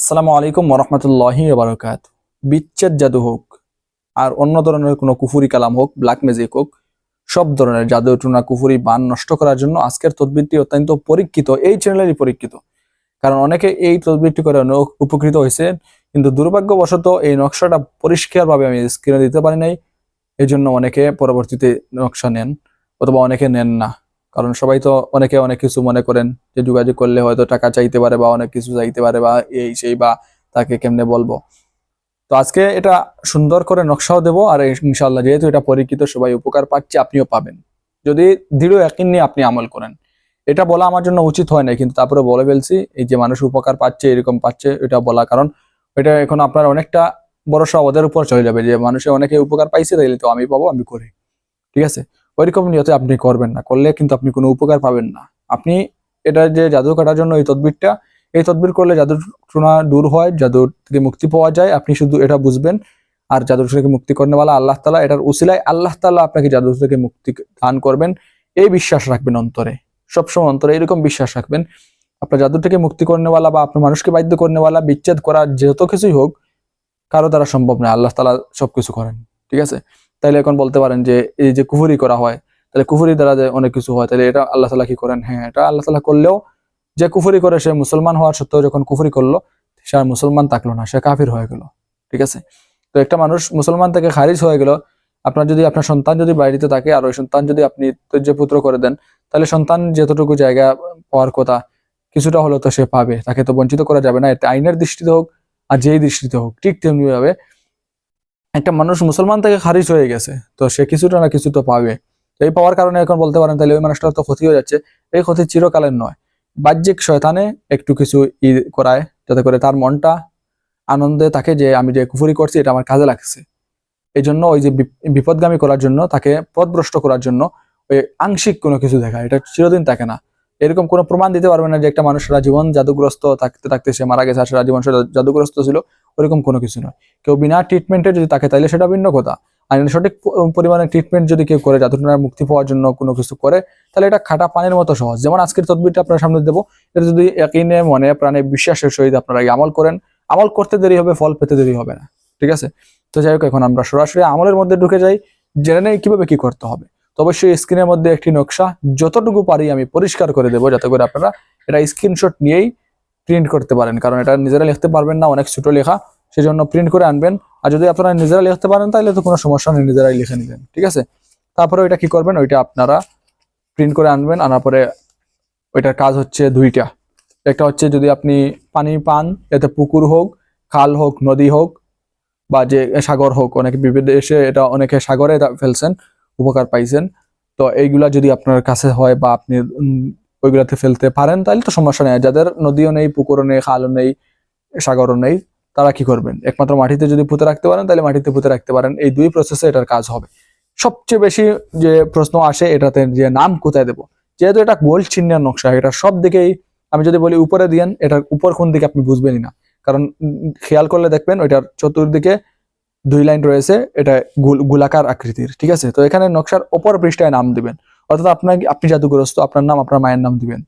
আসসালামু আলাইকুম ওরহমতুল্লাহি বারকাত বিচ্ছেদ জাদু হোক, আর অন্য ধরনের কোনো কুফুরি কালাম হোক ব্ল্যাক ম্যাজিক হোক, সব ধরনের জাদু টুনা কুফুরি বান নষ্ট করার জন্য আজকের তদবিরটি অত্যন্ত পরীক্ষিত, এই চ্যানেলেরই পরীক্ষিত। কারণ অনেকে এই তদবিরটি করে উপকৃত হয়েছে কিন্তু দুর্ভাগ্যবশত এই নকশাটা পরিষ্কারভাবে আমি স্ক্রিনে দিতে পারি নাই এই জন্য অনেকে পরবর্তীতে নকশা নেন, অথবা অনেকে নেন না। কারণ সবাই তো অনেকে অনেক কিছু মনে করেন যে যোগাযোগ করলে হয়তো টাকা চাইতে পারে বা অনেক কিছু চাইতে পারে বা এই সেই বা তাকে কেমনে বলব। তো আজকে এটা সুন্দর করে নকশাও দেবো আর ইনশাল্লাহ যেহেতু এটা পরীক্ষিত সবাই উপকার পাচ্ছে, আপনিও পাবেন। যদি দৃঢ় একদিন নিয়ে আপনি আমল করেন। এটা বলা আমার জন্য উচিত হয় না কিন্তু তারপরে বলে ফেলছি, এই যে মানুষ উপকার পাচ্ছে, এরকম পাচ্ছে, এটা বলা কারণ এটা এখন আপনার অনেকটা ভরসা ওদের উপর চলে যাবে যে মানুষের অনেকে উপকার পাইছে, তাইলে তো আমি পাবো, আমি করি। ঠিক আছে? ওইরকম নিয়তে আপনি করবেন না। করলে কিন্তু আপনি কোনো উপকার পাবেন না। আপনি এটা যে জাদু কাটার জন্য এই তদবিরটা, এই তদবির করলে জাদুর টুনা দূর হয়, জাদুর থেকে মুক্তি পাওয়া যায়। আপনি শুধু এটা বুঝবেন। আর জাদুর থেকে মুক্তি করেনেওয়ালা আল্লাহ তালা এটার উসিলায় আল্লাহ তালা আপনাকে জাদুর থেকে মুক্তি দান করবেন। এই বিশ্বাস রাখবেন অন্তরে। সবসময় অন্তরে এরকম বিশ্বাস রাখবেন। আপনার জাদুর থেকে মুক্তি করেনেওয়ালা বা আপনার মানুষকে বাধ্য করেনেওয়ালা বিচ্ছেদ করা যত কিছুই হোক, কারও দ্বারা সম্ভব নয়। আল্লাহ তালা সবকিছু করেন। ঠিক আছে? তাইলে এখন বলতে পারেন যে এই যে কুফুরি করা হয়, তাহলে কুফুরি দ্বারা যে অনেক কিছু হয়, তাহলে এটা আল্লাহ তালা কি করেন? হ্যাঁ এটা আল্লাহ তালা করলেও যে কুফুরি করে সে মুসলমান হওয়ার সত্ত্বেও যখন কুফুরি করল, সে আর মুসলমান থাকল না, সে কাফির হয়ে গেল, ঠিক আছে? তো একটা মানুষ মুসলমান থেকে খারিজ হয়ে গেল, আপনার যদি, আপনার সন্তান যদি বাড়িতে থাকে আর ওই সন্তান যদি আপনি যে পুত্র করে দেন, তাহলে সন্তান যতটুকু জায়গা পাওয়ার কথা, কিছুটা হলেও তো সে পাবে, তাকে তো বঞ্চিত করা যাবে না, এতে আইনের দৃষ্টিতে হোক আর যেই দৃষ্টিতে হোক, ঠিক তেমনি ভাবে একটা মানুষ মুসলমান থেকে খারিজ হয়ে গেছে, তো সে কিছুটা না কিছু তো পাবে এই পাওয়ার কারণে এখন বলতে পারেন তাহলে ওই মানুষটার তো ক্ষতি হয়ে যাচ্ছে। এই ক্ষতি চিরকালের নয়। বাহ্যিক শয়তানে একটু কিছু ই করায়, যাতে করে তার মনটা আনন্দে থাকে যে আমি যে কুফুরি করছি, এটা আমার কাজে লাগছে। এই জন্য ওই যে বিপ- বিপদগামী করার জন্য, তাকে পথভ্রষ্ট করার জন্য ওই আংশিক কোনো কিছু দেখায়। এটা চিরদিন থাকে না। এরকম কোনো প্রমাণ দিতে পারবে না যে একটা মানুষ সারা জীবন জাদুগ্রস্ত থাকতে থাকতে সে মারা গেছে সারা জীবন জাদুগ্রস্ত ছিল, ওরকম কোনো কিছু নয়। কেউ বিনা ট্রিটমেন্টে যদি তাকে, তাইলে সেটা ভিন্ন কথা। আর সঠিক পরিমাণে ট্রিটমেন্ট যদি কেউ করে, জাদুটনার মুক্তি পাওয়ার জন্য কোনো কিছু করে, তাহলে এটা খাটা পানির মতো সহজ। যেমন আজকের তদবিরটা আপনার সামনে দেবো। এটা যদি একইনে মনে প্রাণে বিশ্বাসের সহিত আপনারা আমল করেন, আমল করতে দেরি হবে, ফল পেতে দেরি হবে না। ঠিক আছে? তো যাই হোক, এখন আমরা সরাসরি আমলের মধ্যে ঢুকে যাই। জেনে নেই কীভাবে কি করতে হবে। তো অবশ্যই স্ক্রিনের মধ্যে একটি নকশা, যতটুকু পারি আমি পরিষ্কার করে দেবো, যাতে করে আপনারা এটা স্ক্রিনশট নিয়েই প্রিন্ট করতে পারেন। কারণ এটা নিজেরা লিখতে পারবেন না, অনেক ছোট লেখা, সেজন্য প্রিন্ট করে আনবেন। আর যদি আপনারা নিজেরা লিখতে পারেন, তাহলে তো কোনো সমস্যা নেই, নিজেরাই লিখে নেবেন, ঠিক আছে? তারপরে ওইটা কি করবেন, ওইটা আপনারা প্রিন্ট করে আনবেন, আনার পরে ওইটার কাজ হচ্ছে দুইটা। একটা হচ্ছে যদি আপনি পানি পান, এতে পুকুর হোক, খাল হোক, নদী হোক, বা যে সাগর হোক, অনেকে বিভিন্ন দেশে এটা অনেকে সাগরে ফেলছেন উপকার পাইছেন। তো এইগুলা যদি আপনার কাছে হয় বা আপনি ওইগুলাতে ফেলতে পারেন তাহলে তো সমস্যা নেই। যাদের নদীও নেই, পুকুরও নেই, খালও নেই, সাগরও নেই, তারা কি করবেন? একমাত্র মাটিতে যদি পুঁতে রাখতে পারেন তাহলে মাটিতে পুঁতে রাখতে পারেন। এই দুই প্রসেসে এটার কাজ হবে। সবচেয়ে বেশি যে প্রশ্ন আসে এটাতে যে নাম কোথায় দেবো? যেহেতু এটা গোল চিহ্নের নকশা, এটা সব দিকেই আমি যদি বলি উপরে দিয়েন, এটার উপর কোন দিকে আপনি বুঝবেনই না। কারণ খেয়াল করলে দেখবেন ওইটার চতুর্দিকে দুই লাইন রয়েছে, এটা গোল- গোলাকার আকৃতির, ঠিক আছে? তো এখানে নকশার অপর পৃষ্ঠায় নাম দিবেন। অর্থাৎ আপনার আপনি জাদুগ্রস্ত, আপনার নাম, আপনার মায়ের নাম দিবেন।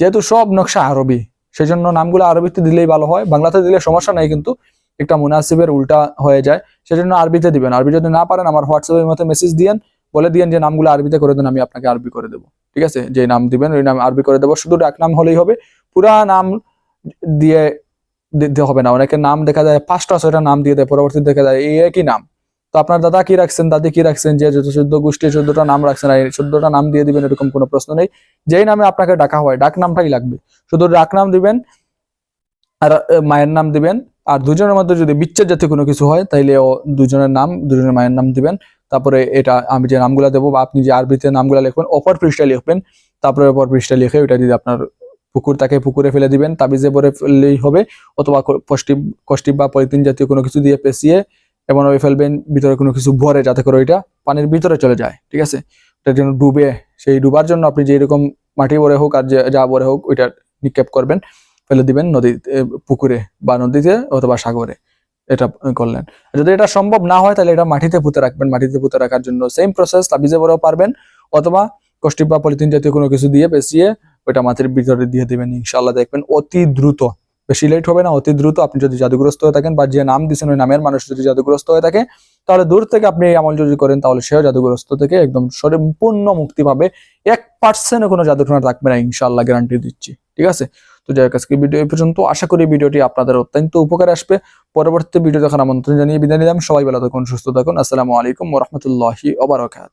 যেহেতু সব নকশা আরবি সেই জন্য নামগুলো আরবিতে দিলেই ভালো হয়। বাংলাতে দিলে সমস্যা নাই, কিন্তু একটা মুনাসিবের উল্টা হয়ে যায়। সেজন্য আরবিতে দিবেন। আরবি যদি না পারেন, আমার হোয়াটসঅ্যাপের মধ্যে মেসেজ দিয়েন, বলে দিয়েন যে নামগুলো আরবিতে করে দেন, আমি আপনাকে আরবি করে দেবো। ঠিক আছে? যে নাম দিবেন, ওই নাম আরবি করে দেবো। শুধু ডাক নাম হলেই হবে। পুরা নাম দিয়ে দিতে হবে না। অনেকের নাম দেখা যায় পাঁচটা, ছয়টা নাম দিয়ে দেয় পরবর্তী দেখা যায় এই একই নাম? তো আপনার দাদা কি রাখছেন, দাদি কি রাখছেন, যে চোদ্দ গোষ্ঠী, চোদ্দটা নাম রাখছেন, আর চোদ্দটা নাম দিয়ে দিবেন, এরকম কোনো প্রশ্ন নেই। যেই নামে আপনাকে ডাকা হয়, ডাক নামটাই লাগবে। শুধু ডাক নাম দিবেন, আর মায়ের নাম দিবেন, আর দুজনের মধ্যে যদি বিচ্ছেদ জাতীয় কোনো কিছু হয়, তাইলে ও দুজনের নাম, দুজনের মায়ের নাম দিবেন। তারপরে এটা আমি যে নামগুলো দেবো, বা আপনি যে আরবিতে নামগুলো লিখবেন, অপর পৃষ্ঠায় লিখবেন, তারপরে অপর পৃষ্ঠায় লিখে ওইটা যদি আপনার পুকুর তাকে পুকুরে ফেলে দিবেন, তাবিজে ভরে ফেললেই হবে, অথবা কষ্টিপ কষ্টিপ বা পলিথিন জাতীয় কোনো কিছু দিয়ে পেঁচিয়ে এমনভাবে ফেলবেন, ভিতরে কোনো কিছু ভরে যাতে করে ওইটা পানির ভিতরে চলে যায়, ঠিক আছে? ওটার জন্য ডুবে, সেই ডুবার জন্য আপনি যে এরকম মাটি ভরে হোক আর যে- ভরে হোক, ওইটা নিক্ষেপ করবেন, ফেলে দিবেন নদীতে পুকুরে বা নদীতে অথবা সাগরে, এটা করলেন। যদি এটা সম্ভব না হয়, তাহলে এটা মাটিতে পুঁতে রাখবেন, মাটিতে পুঁতে রাখার জন্য সেম প্রসেস তাবিজে ভরেও পারবেন, অথবা কষ্টিপ বা পলিথিন জাতীয় কোনো কিছু দিয়ে পেঁচিয়ে ওইটা মাটির ভিতরে দিয়ে দিবেন ইনশাল্লাহ দেখবেন অতি দ্রুত। বেশি লেট হবে না, অতি দ্রুত আপনি যদি জাদুগ্রস্ত হয়ে থাকেন বা যে নাম দিয়েছেন ওই নামের মানুষ যদি জাদুগ্রস্ত হয়ে থাকে, তাহলে দূর থেকে আপনি এই আমল যদি করেন, তাহলে সেও জাদুগ্রস্ত থেকে একদম সম্পূর্ণ মুক্তি পাবে। এক পার্সেন্টও কোনো জাদুটনা থাকবে না, ইনশাআল্লাহ গ্যারান্টি দিচ্ছি, ঠিক আছে? তো যাই হোক আজকে ভিডিও এই পর্যন্ত। আশা করি ভিডিওটি আপনাদের অত্যন্ত উপকারে আসবে। পরবর্তী ভিডিও দেখার আমন্ত্রণ জানিয়ে বিদায় নিলাম। সবাই ভালো থাকুন, সুস্থ থাকুন। আসসালামু আলাইকুম ওরহমতুল্লাহি ওবরাকাত